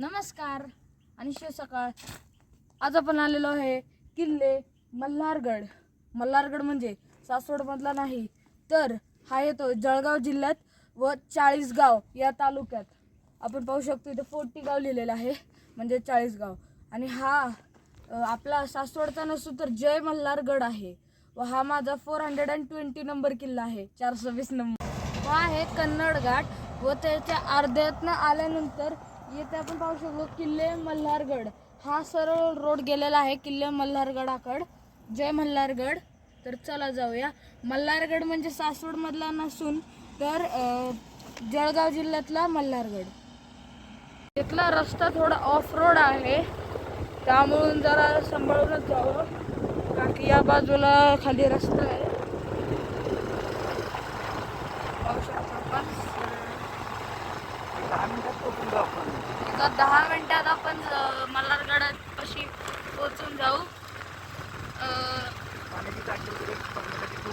नमस्कार आणि शिव सकाळ. आज आपण आलेलो आहे किल्ले मल्हारगड. मल्हारगड म्हणजे सासवडमधला नाही तर हा येतो जळगाव जिल्ह्यात व चाळीसगाव या तालुक्यात. आपण पाहू शकतो इथं फोर्टी गाव लिहिलेलं आहे म्हणजे चाळीसगाव. आणि हा आपला सासवडचा नसतो तर जय मल्हारगड आहे. व हा माझा four hundred and twenty number किल्ला आहे चार सव्वीस नंबर हा आहे कन्नड घाट व त्याच्या अर्ध्यातनं आल्यानंतर येथे आपण पाहू शकतो किल्ले मल्हारगड. हा सरळ रोड गेलेला आहे किल्ले मल्हारगडाकड. जय मल्हारगड. तर चला जाऊया. मल्हारगड म्हणजे सासवडमधला नसून तर जळगाव जिल्ह्यातला मल्हारगड. इथला रस्ता थोडा ऑफ रोड आहे. त्यामुळून जरा सांभाळूनच जावं. कारण की या बाजूला खाली रस्ता आहे पाहू शकतो आपण आता दहा मिनटात आपण मल्हारगडात अशी पोहोचून जाऊ.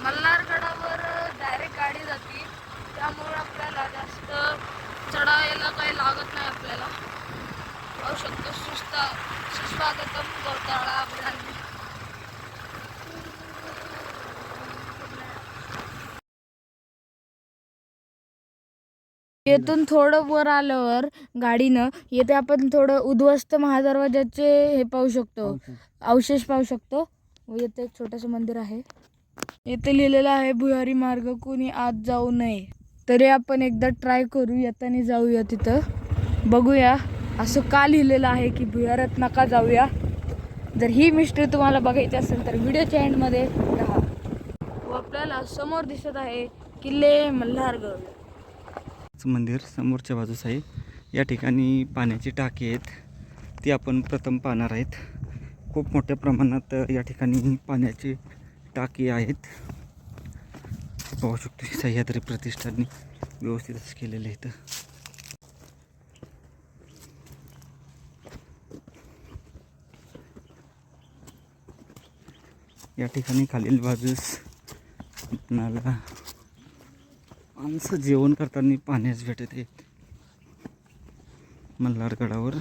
मल्हारगडावर डायरेक्ट गाडी जाते. त्यामुळे आपल्याला जास्त चढायला काही लागत नाही आपल्याला. पाहू शकतो. सुस्ता सुस्वागतम गवताळा आपल्याला येथून थोडं वर आल्यावर गाडीनं येथे आपण थोडं उद्ध्वस्त महादरवाजाचे हे पाहू शकतो. अवशेष पाहू शकतो. व येथे एक छोटंसं मंदिर आहे. येथे लिहिलेलं आहे भुयारी मार्ग कोणी आत जाऊ नये. तरी आपण एकदा ट्राय करू येताना जाऊया तिथं. बघूया. असं का लिहिलेलं आहे की भुयारात नका जाऊया. जर ही मिस्ट्री तुम्हाला बघायची असेल तर व्हिडिओच्या एंडमध्ये राहा. व आपल्याला समोर दिसत आहे किल्ले मल्हारगड. चं मंदिर समोरच्या बाजूस आहे. या ठिकाणी पाण्याची टाकी आहेत. ती आपण प्रथम पाहणार आहेत. खूप मोठ्या प्रमाणात या ठिकाणी पाण्याची टाकी आहेत. पाहू शकतो सह्याद्री प्रतिष्ठानने व्यवस्थितच केलेले आहेत या ठिकाणी खालील बाजूस आपणाला माणसं जेवण करताना पाण्यास भेटत आहेत मल्हारगडावर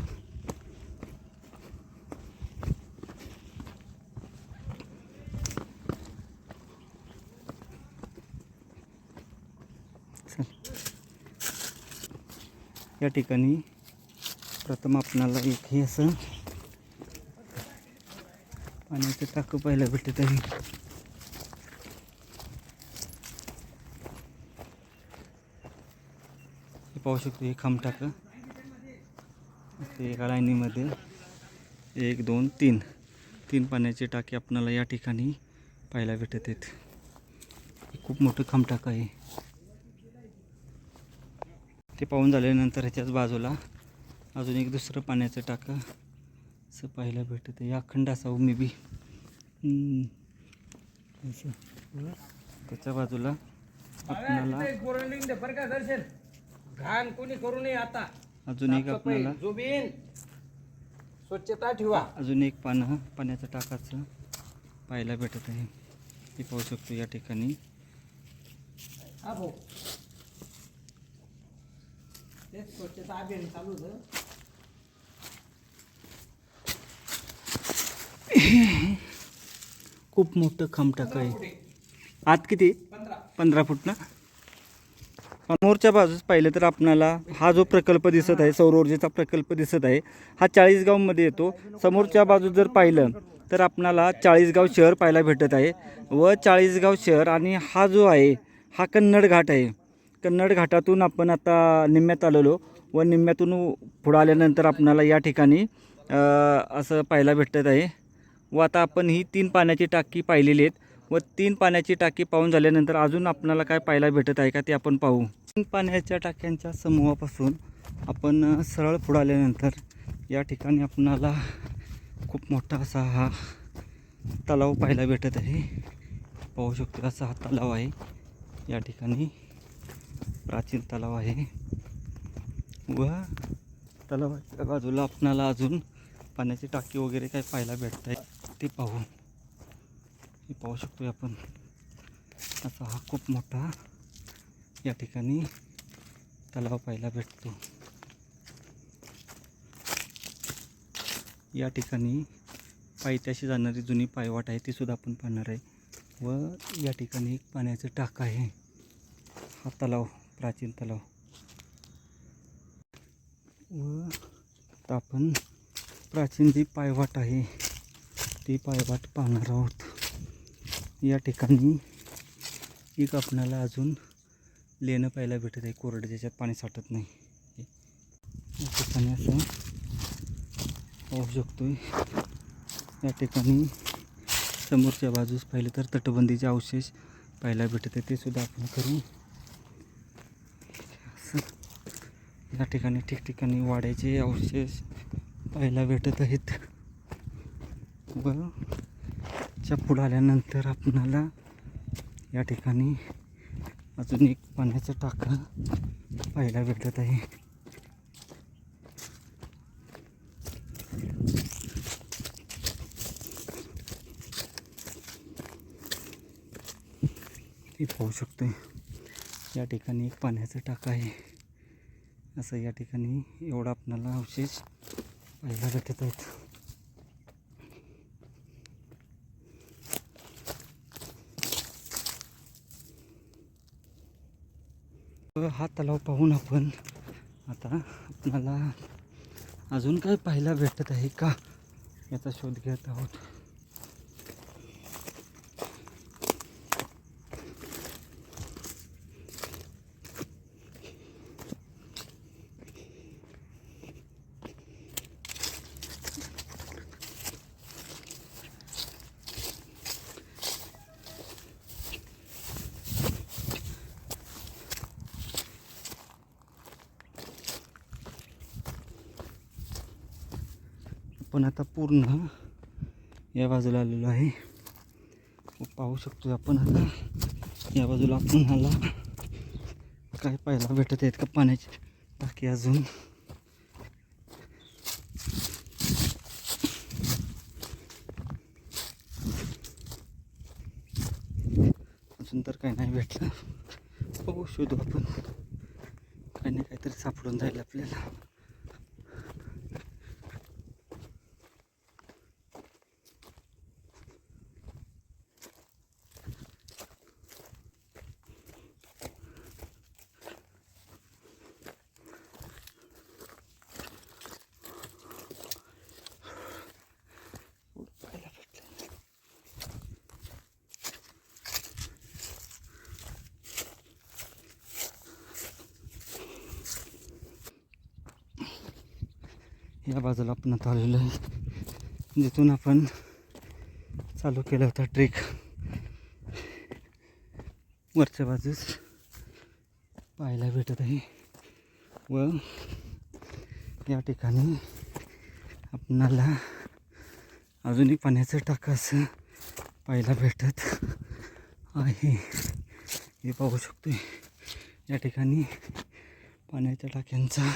या ठिकाणी प्रथम आपणाला एक हे असं. पाण्याचं टाकं पाहायला भेटत आहे. हे पाहू शकतो हे खांबटाकं ते एका लाईनीमध्ये एक दोन तीन. तीन पाण्याची टाकी आपणाला या ठिकाणी पाहायला भेटत आहेत. हे खूप मोठं खांबटाकं आहे. ते पाहून झाल्यानंतर ह्याच्याच बाजूला अजून एक दुसरं पाण्याचं टाकं असं पाहायला भेटत आहे. अखंड असावं मे बी. त्याच्या बाजूला आपल्याला घाण कोणी करू नये आता. अजून एक साफसफाई, आपल्याला जुबीन. स्वच्छता ठेवा. अजून एक पानं पाण्याचं टाकाचं पाहायला भेटत आहे. हे पाहू शकतो या ठिकाणी. हा भाऊ. तेच स्वच्छता अभियान चालू होतं. खूप मोठं खांबटाक आहे. आत किती? पंधरा फूट ना? समोरच्या बाजूस पाहिलं तर आपणाला हा जो प्रकल्प दिसत आहे सौर ऊर्जेचा प्रकल्प दिसत आहे हा चाळीसगावमध्ये येतो. समोरच्या बाजूस जर पाहिलं तर आपणाला चाळीसगाव शहर पाहायला भेटत आहे व चाळीसगाव शहर आणि हा जो आहे हा कन्नड घाट आहे. कन्नड घाटातून आपण आता निम्म्यात आलेलो व निम्म्यातून पुढं आल्यानंतर आपणाला या ठिकाणी असं पाहायला भेटत आहे. व आता आपण ही तीन पाण्याची टाकी पाहिलेली आहेत व तीन पाण्याची टाकी पाहून झाल्यानंतर अजून आपणाला काय पाहायला भेटत आहे का ते आपण पाहू. पाण्याच्या टाक्यांच्या समूहापासून आपण सरळ पुढाल्यानंतर या ठिकाणी आपणाला खूप मोठा असा हा तलाव पाहायला भेटत आहे. पाहू शकतो असा हा तलाव आहे. या ठिकाणी प्राचीन तलाव आहे. व तलावाच्या बाजूला आपणाला अजून पाण्याची टाकी वगैरे काय पाहायला भेटत आहे. ते पाहू. हे पाहू शकतो आपण. असा हा खूप मोठा या ठिकाणी तलाव पाहायला भेटतो. या ठिकाणी पायथ्याशी जाणारी जुनी पायवाट आहे ती सुद्धा आपण पाहणार आहे. व या ठिकाणी एक पाण्याचं टाक आहे. हा तलाव प्राचीन तलाव. व आता आपण प्राचीन जी पायवाट आहे ती पायवाट पाहणार आहोत. या ठिकाणी एक आपणाला अजून लेणं पाहायला भेटत आहे. कोरडं ज्याच्यात पाणी साठत नाही. या ठिकाणी असं पाहू शकतो या ठिकाणी समोरच्या बाजूस पाहिलं तर तटबंदीचे अवशेष पाहायला भेटत आहे ते सुद्धा आपण करू. असं. या ठिकाणी ठिकठिकाणी वाड्याचे अवशेष पाहायला भेटत आहेत. व च्या पुढं आल्यानंतर आपणाला या ठिकाणी अजून एक पाण्याचा टाका पाहायला भेटत आहे. ते पाहू शकतोय. या ठिकाणी एक पाण्याचा टाका आहे. असं या ठिकाणी एवढा आपणाला अवशेष पाहायला भेटत आहेत तर हा तलाव पाहून आपण. आता आपल्याला अजून काय पाहायला भेटत आहे का? याचा शोध घेत आहोत. आपण आता पूर्ण या बाजूला आलेलो आहे. पाहू शकतो आपण आता. या बाजूला आपण आला काय पाहायला भेटत आहेत का पाण्याची टाकी अजून? अजून तर काही नाही भेटलं. बघू शोधू आपण. काही नाही काहीतरी सापडून जाईल आपल्याला. या बाजूला आपण आता आलेलो आहे. जिथून आपण चालू केला होता ट्रेक. वरच्या बाजूस पाहायला भेटत आहे. व या ठिकाणी आपणाला अजून एक पाण्याचं टाका असं पाहायला भेटत आहे. हे पाहू शकतोय. या ठिकाणी पाण्याच्या टाक्यांचा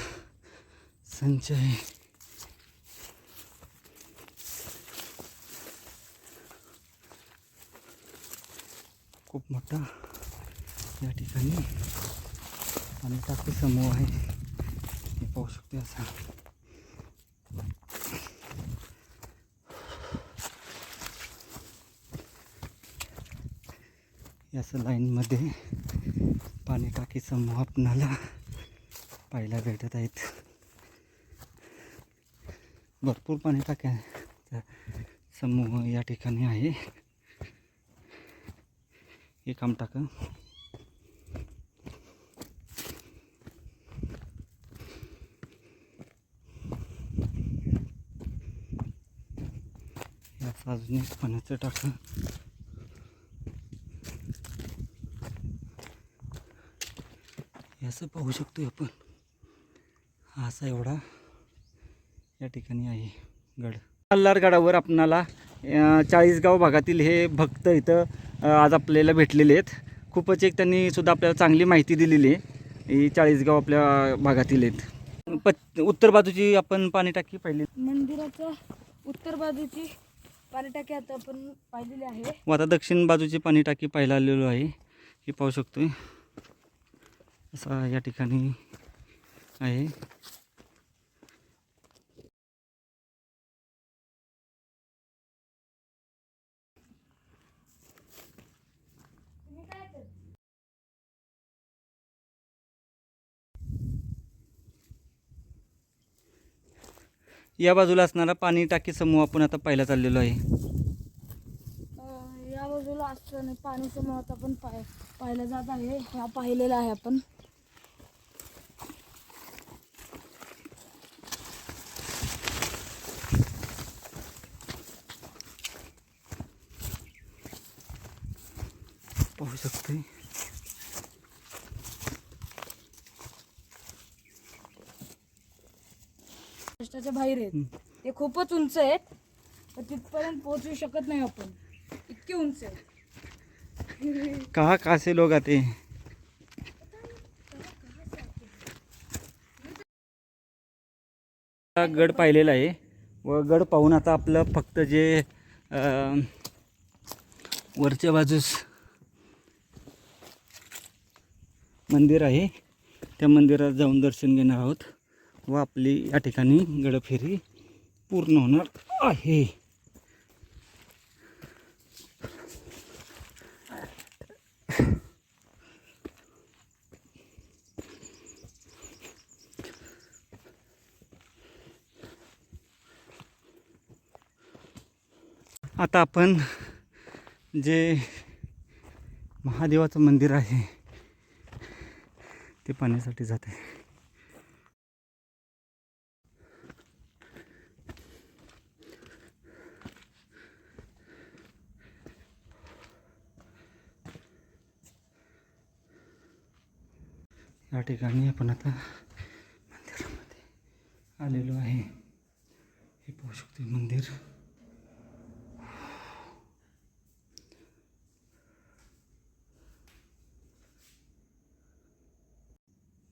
संच आहे. खूप मोठा या ठिकाणी पाणी टाकी समूह आहे. हे पाहू शकतो असा. याच लाईनमध्ये पाणी टाकी समूह आपणाला पाहायला भेटत आहेत. भरपूर पाणी टाक्या समूह या ठिकाणी आहे. एक आमटाकं याचं अजून एक पाण्याचं टाकं. याचं असं पाहू शकतो आपण. हा असा एवढा या ठिकाणी आहे गड. मल्हार गडावर आपणाला चाळीसगाव भागातील हे भक्त इथं आज आपल्याला भेटलेले आहेत. खूपच एक त्यांनी सुद्धा आपल्याला चांगली माहिती दिलेली आहे. ही चाळीसगाव आपल्या भागातील आहेत. पच उत्तर बाजूची आपण पाणी टाकी पाहिली. मंदिराच्या उत्तर बाजूची पाणी टाकी आता आपण पाहिलेली आहे. व आता दक्षिण बाजूची पाणी टाकी पाहायला आलेलो आहे. हे पाहू शकतोय. असा या ठिकाणी आहे. या बाजूला असणारा पाणी टाकी समूह आपण आता पाहायला चाललेलो आहे. या बाजूला असताना पाणी समोर आपण पाय पाहायला जात आहे. हा पाहिलेला आहे आपण. पाहू शकतोय रस्त्याच्या बाहेर आहेत. ते खूपच उंच आहेत पण तिथपर्यंत पोहोचू शकत नाही आपण. इतके उंच आहेत. कहा कहा से लोग आते हैं? गड पाहिलेला आहे. व गड पाहून आता आपलं फक्त जे वरच्या बाजूस मंदिर आहे. त्या मंदिरात जाऊन दर्शन घेणार आहोत. व आपली या ठिकाणी गडफेरी पूर्ण होणार आहे. आता आपण जे महादेवाचं मंदिर आहे ते पाहण्यासाठी जाते या ठिकाणी आपण आता मंदिरामध्ये आलेलो आहे. हे पाहू शकतो मंदिर.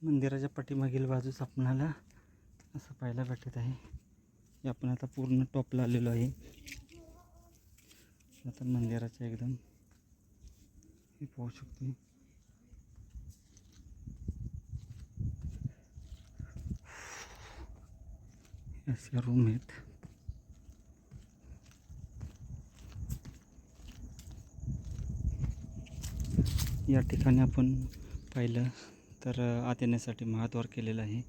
मंदिराच्या पाठीमागील बाजूस आपणाला असं पाहायला भेटत आहे. की आपण आता पूर्ण टॉपला आलेलो आहे. आता मंदिराच्या एकदम हे पाहू शकतो असे रूम आहेत. या ठिकाणी आपण पाहिलं तर आत येण्यासाठी महाद्वार केलेलं आहे.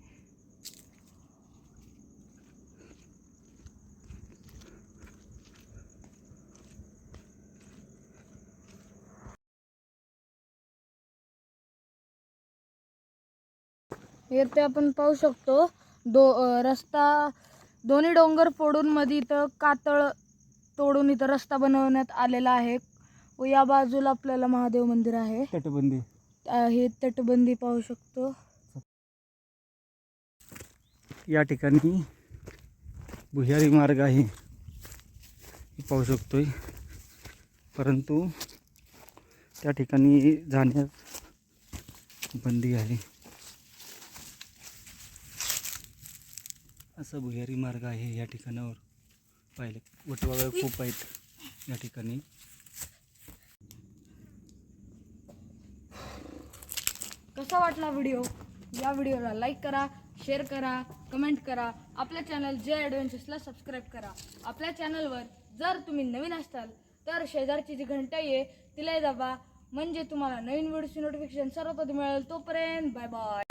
इथे आपण पाहू शकतो दो रस्ता दोन्ही डोंगर फोडून मध्ये इथं कातळ तोडून इथं रस्ता बनवण्यात आलेला आहे. व या बाजूला आपल्याला महादेव मंदिर आहे. तटबंदी. हे तटबंदी पाहू शकतो. या ठिकाणी भुयारी मार्ग आहे. पाहू शकतोय. परंतु त्या ठिकाणी जाण्यास बंदी आहे. असा भुयारी मार्ग आहे या ठिकाणावर. पाहिले. वटवागळ खूप आहेत या ठिकाणी. कसा वाटला व्हिडिओ? या व्हिडिओला लाईक करा शेअर करा कमेंट करा. आपल्या चॅनल जे ॲडव्हेंचर्सला सबस्क्राईब करा. आपल्या चॅनलवर जर तुम्ही नवीन असाल तर शेजारची जी घंटा आहे तिला दाबा. म्हणजे तुम्हाला नवीन व्हिडिओची नोटिफिकेशन सर्वप्रथम मिळेल. तोपर्यंत बाय बाय